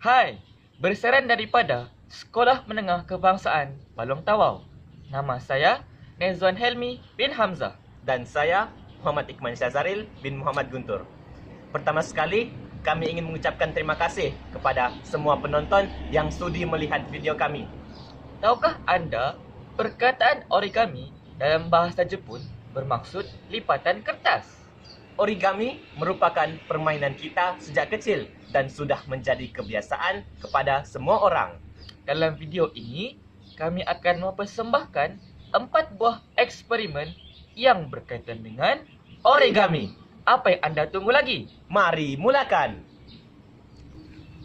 Hai, berseran daripada Sekolah Menengah Kebangsaan Balong Tawau. Nama saya Nezwan Helmi bin Hamzah. Dan saya Muhammad Ikman Syazaril bin Muhammad Guntur. Pertama sekali, kami ingin mengucapkan terima kasih kepada semua penonton yang sudi melihat video kami. Tahukah anda perkataan origami dalam bahasa Jepun bermaksud lipatan kertas? Origami merupakan permainan kita sejak kecil dan sudah menjadi kebiasaan kepada semua orang. Dalam video ini, kami akan mempersembahkan empat buah eksperimen yang berkaitan dengan origami. Apa yang anda tunggu lagi? Mari mulakan.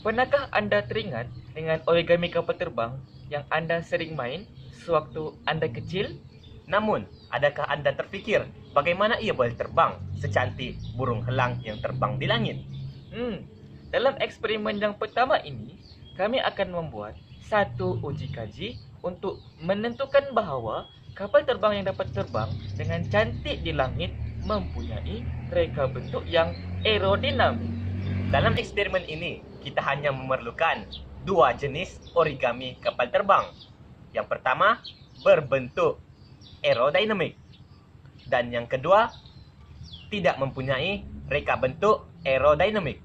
Pernahkah anda teringat dengan origami kapal terbang yang anda sering main sewaktu anda kecil? Namun, adakah anda terfikir bagaimana ia boleh terbang secantik burung helang yang terbang di langit? Hmm, dalam eksperimen yang pertama ini, kami akan membuat satu uji kaji untuk menentukan bahawa kapal terbang yang dapat terbang dengan cantik di langit mempunyai reka bentuk yang aerodinamik. Dalam eksperimen ini, kita hanya memerlukan dua jenis origami kapal terbang. Yang pertama, berbentuk aerodinamik. Dan yang kedua, tidak mempunyai reka bentuk aerodinamik.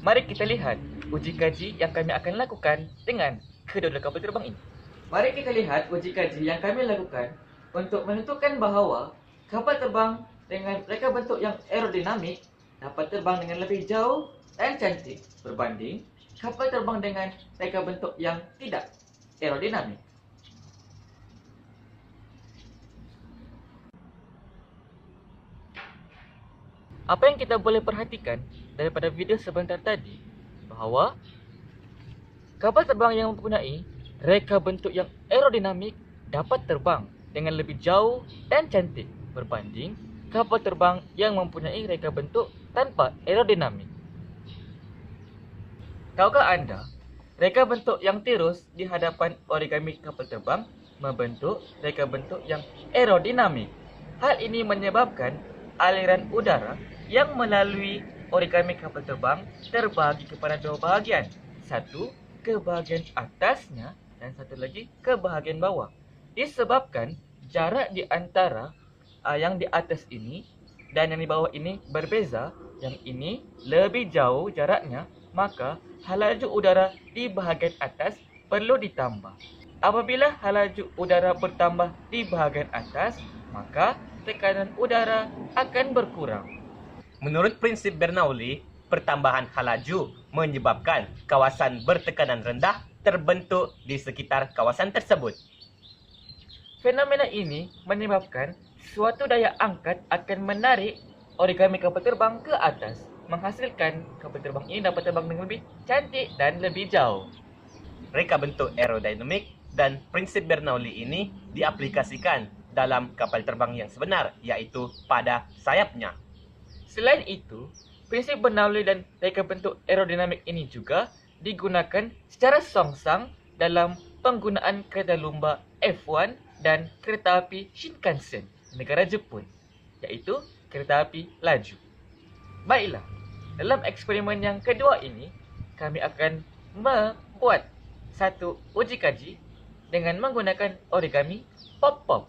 Mari kita lihat uji kaji yang kami akan lakukan dengan kedua-dua kapal terbang ini. Mari kita lihat uji kaji yang kami lakukan untuk menentukan bahawa kapal terbang dengan reka bentuk yang aerodinamik dapat terbang dengan lebih jauh dan cantik berbanding kapal terbang dengan reka bentuk yang tidak aerodinamik. Apa yang kita boleh perhatikan daripada video sebentar tadi bahawa kapal terbang yang mempunyai reka bentuk yang aerodinamik dapat terbang dengan lebih jauh dan cantik berbanding kapal terbang yang mempunyai reka bentuk tanpa aerodinamik. Tahukah anda, reka bentuk yang tirus di hadapan origami kapal terbang membentuk reka bentuk yang aerodinamik. Hal ini menyebabkan aliran udara yang melalui origami kapal terbang terbagi kepada dua bahagian. Satu ke bahagian atasnya dan satu lagi ke bahagian bawah. Disebabkan jarak di antara uh, yang di atas ini dan yang di bawah ini berbeza, yang ini lebih jauh jaraknya, maka halaju udara di bahagian atas perlu ditambah. Apabila halaju udara bertambah di bahagian atas, maka tekanan udara akan berkurang. Menurut prinsip Bernoulli, pertambahan halaju menyebabkan kawasan bertekanan rendah terbentuk di sekitar kawasan tersebut. Fenomena ini menyebabkan suatu daya angkat akan menarik origami kapal terbang ke atas, menghasilkan kapal terbang ini dapat terbang dengan lebih cantik dan lebih jauh. Reka bentuk aerodinamik dan prinsip Bernoulli ini diaplikasikan dalam kapal terbang yang sebenar, iaitu pada sayapnya. Selain itu, prinsip Bernoulli dan reka bentuk aerodinamik ini juga digunakan secara songsang dalam penggunaan kereta lumba F1 dan kereta api Shinkansen negara Jepun iaitu kereta api laju. Baiklah, dalam eksperimen yang kedua ini kami akan membuat satu uji kaji dengan menggunakan origami pop-pop.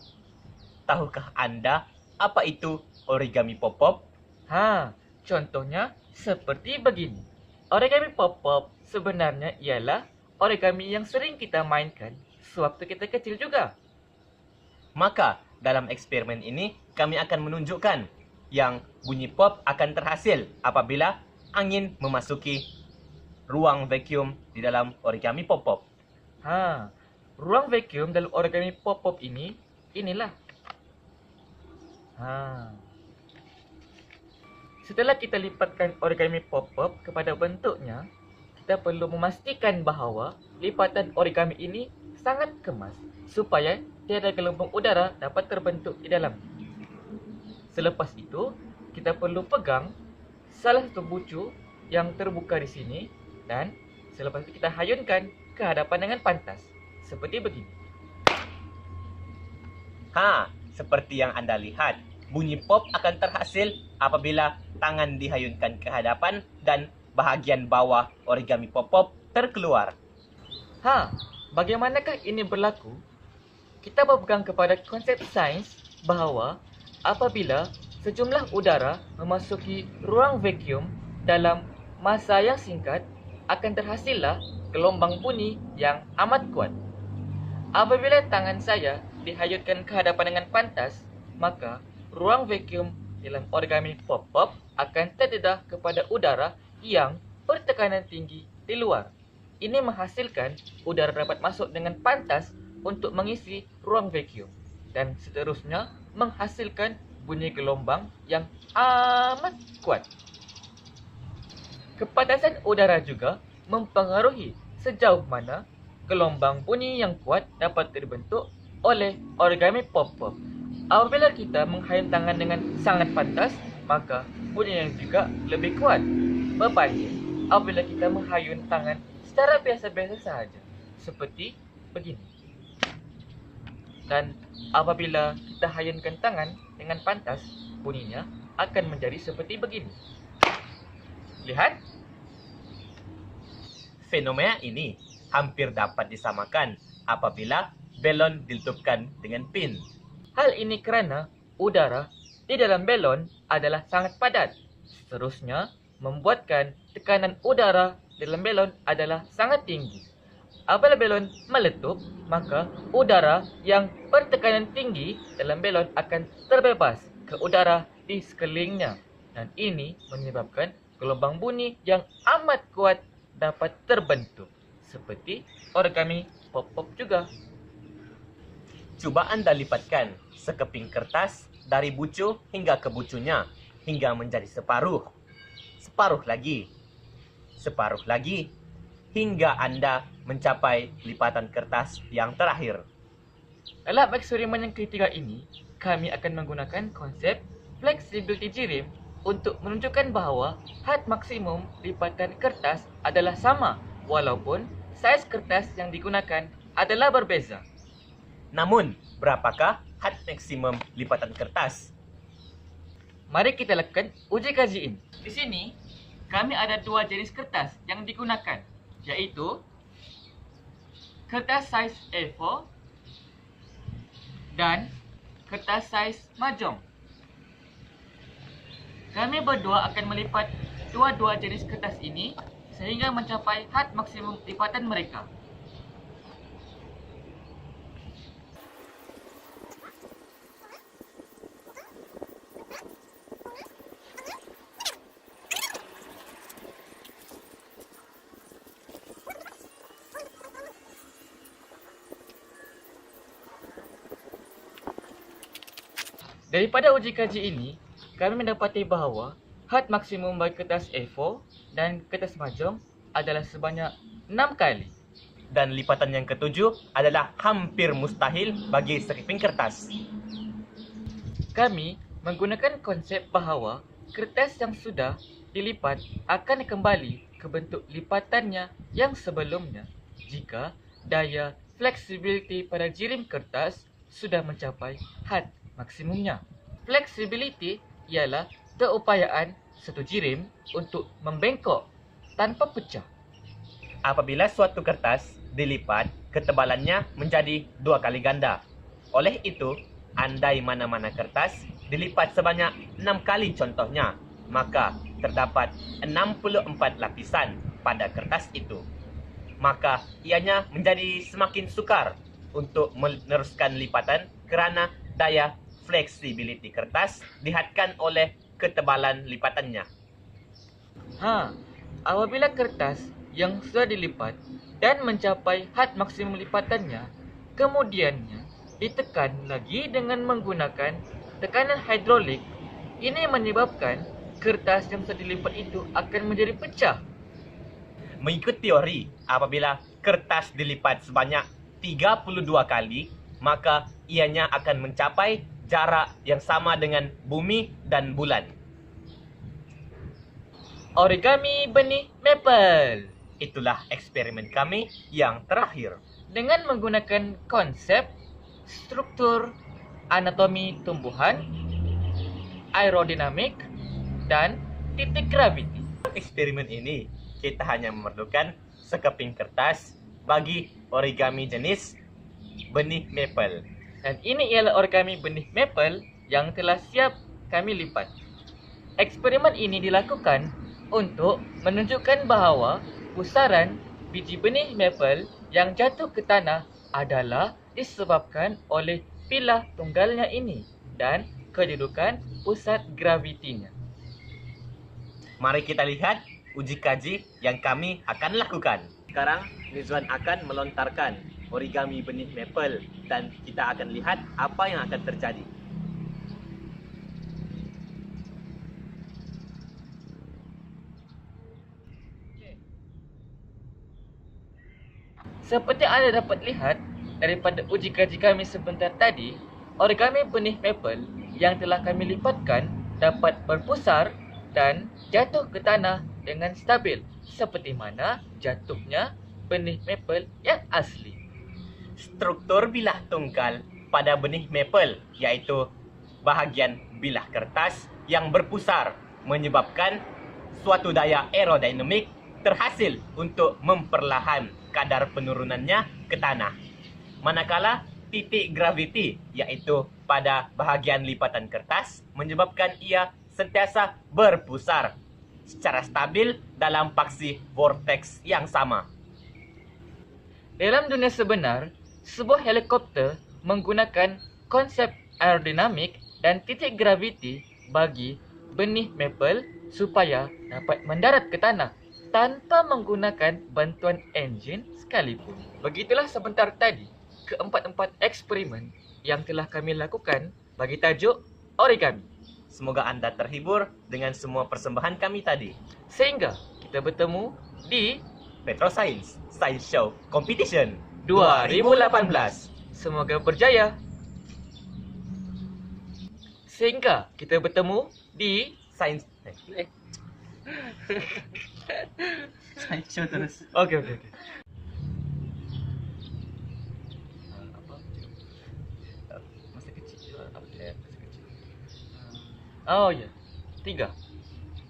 Tahukah anda apa itu origami pop-pop? Ha, contohnya seperti begini. Origami pop-pop sebenarnya ialah origami yang sering kita mainkan sewaktu kita kecil juga. Maka, dalam eksperimen ini, kami akan menunjukkan yang bunyi pop akan terhasil apabila angin memasuki ruang vacuum di dalam origami pop-pop. Ha, ruang vacuum dalam origami pop-pop ini, inilah. Ha. Setelah kita lipatkan origami pop-pop kepada bentuknya, kita perlu memastikan bahawa lipatan origami ini sangat kemas supaya tiada gelombang udara dapat terbentuk di dalam. Selepas itu, kita perlu pegang salah satu bucu yang terbuka di sini dan selepas itu kita hayunkan ke hadapan dengan pantas. Seperti begini. Ha, seperti yang anda lihat, bunyi pop akan terhasil apabila tangan dihayunkan ke hadapan dan bahagian bawah origami pop-pop terkeluar. Ha, bagaimanakah ini berlaku? Kita berpegang kepada konsep sains bahawa apabila sejumlah udara memasuki ruang vacuum dalam masa yang singkat akan terhasillah gelombang bunyi yang amat kuat. Apabila tangan saya dihayutkan ke hadapan dengan pantas, maka ruang vacuum dalam origami pop-pop akan terdedah kepada udara yang bertekanan tinggi di luar. Ini menghasilkan udara dapat masuk dengan pantas untuk mengisi ruang vacuum dan seterusnya menghasilkan bunyi gelombang yang amat kuat. Kepadasan udara juga mempengaruhi sejauh mana gelombang bunyi yang kuat dapat terbentuk oleh origami pop-pop. Apabila kita menghayun tangan dengan sangat pantas, maka bunyi yang juga lebih kuat. Berbanding apabila kita menghayun tangan secara biasa-biasa sahaja, seperti begini. Dan apabila kita hayunkan tangan dengan pantas, bunyinya akan menjadi seperti begini. Lihat, Fenomena ini hampir dapat disamakan apabila belon diletupkan dengan pin. Hal ini kerana udara di dalam belon adalah sangat padat. Seterusnya, membuatkan tekanan udara di dalam belon adalah sangat tinggi. Apabila belon meletup, maka udara yang bertekanan tinggi dalam belon akan terbebas ke udara di sekelilingnya. Dan ini menyebabkan gelombang bunyi yang amat kuat dapat terbentuk. Seperti origami pop-pop juga. Cuba anda lipatkan sekeping kertas dari bucu hingga ke bucunya hingga menjadi separuh. Separuh lagi. Separuh lagi hingga anda mencapai lipatan kertas yang terakhir. Dalam eksperimen yang ketiga ini, kami akan menggunakan konsep flexibility jirim untuk menunjukkan bahawa had maksimum lipatan kertas adalah sama walaupun saiz kertas yang digunakan adalah berbeza. Namun, berapakah had maksimum lipatan kertas? Mari kita lakukan uji kaji ini. Di sini, kami ada dua jenis kertas yang digunakan, iaitu kertas saiz A4 dan kertas saiz mahjong. Kami berdua akan melipat dua-dua jenis kertas ini sehingga mencapai had maksimum lipatan mereka. Daripada uji kaji ini, kami mendapati bahawa had maksimum bagi kertas A4 dan kertas mahjong adalah sebanyak 6 kali. Dan lipatan yang ketujuh adalah hampir mustahil bagi sekeping kertas. Kami menggunakan konsep bahawa kertas yang sudah dilipat akan kembali ke bentuk lipatannya yang sebelumnya jika daya flexibility pada jirim kertas sudah mencapai had maksimumnya. Flexibility ialah keupayaan satu jirim untuk membengkok tanpa pecah. Apabila suatu kertas dilipat, ketebalannya menjadi dua kali ganda. Oleh itu, andai mana-mana kertas dilipat sebanyak enam kali contohnya, maka terdapat 64 lapisan pada kertas itu. Maka ianya menjadi semakin sukar untuk meneruskan lipatan kerana daya flexibility kertas dihadkan oleh ketebalan lipatannya. Ha, apabila kertas yang sudah dilipat dan mencapai had maksimum lipatannya, kemudiannya ditekan lagi dengan menggunakan tekanan hidrolik, ini menyebabkan kertas yang sudah dilipat itu akan menjadi pecah. Mengikut teori, apabila kertas dilipat sebanyak 32 kali, maka ianya akan mencapai jarak yang sama dengan bumi dan bulan. Origami benih maple Itulah eksperimen kami yang terakhir. dengan menggunakan konsep struktur anatomi tumbuhan, aerodinamik dan titik graviti. Eksperimen ini, kita hanya memerlukan sekeping kertas bagi origami jenis benih maple. Dan ini ialah origami benih maple yang telah siap kami lipat. Eksperimen ini dilakukan untuk menunjukkan bahawa pusaran biji benih maple yang jatuh ke tanah adalah disebabkan oleh pilah tunggalnya ini dan kedudukan pusat gravitinya. Mari kita lihat uji kaji yang kami akan lakukan. Sekarang Nizwan akan melontarkan origami benih maple dan kita akan lihat apa yang akan terjadi. Seperti anda dapat lihat daripada uji kaji kami sebentar tadi, origami benih maple yang telah kami lipatkan dapat berpusar dan jatuh ke tanah dengan stabil seperti mana jatuhnya benih maple yang asli. Struktur bilah tunggal pada benih maple iaitu bahagian bilah kertas yang berpusar menyebabkan suatu daya aerodinamik terhasil untuk memperlahan kadar penurunannya ke tanah. Manakala titik graviti iaitu pada bahagian lipatan kertas menyebabkan ia sentiasa berpusar secara stabil dalam paksi vortex yang sama. Dalam dunia sebenar, sebuah helikopter menggunakan konsep aerodinamik dan titik graviti bagi benih maple supaya dapat mendarat ke tanah tanpa menggunakan bantuan enjin sekalipun. Begitulah sebentar tadi keempat-empat eksperimen yang telah kami lakukan bagi tajuk origami. Semoga anda terhibur dengan semua persembahan kami tadi. Sehingga kita bertemu di Petro Science Science Show Competition 2018. Semoga berjaya. Sehingga kita bertemu di Science eh, Science show terus. Okey okey okey. Oh ya. Tiga.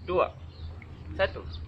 Dua. Satu.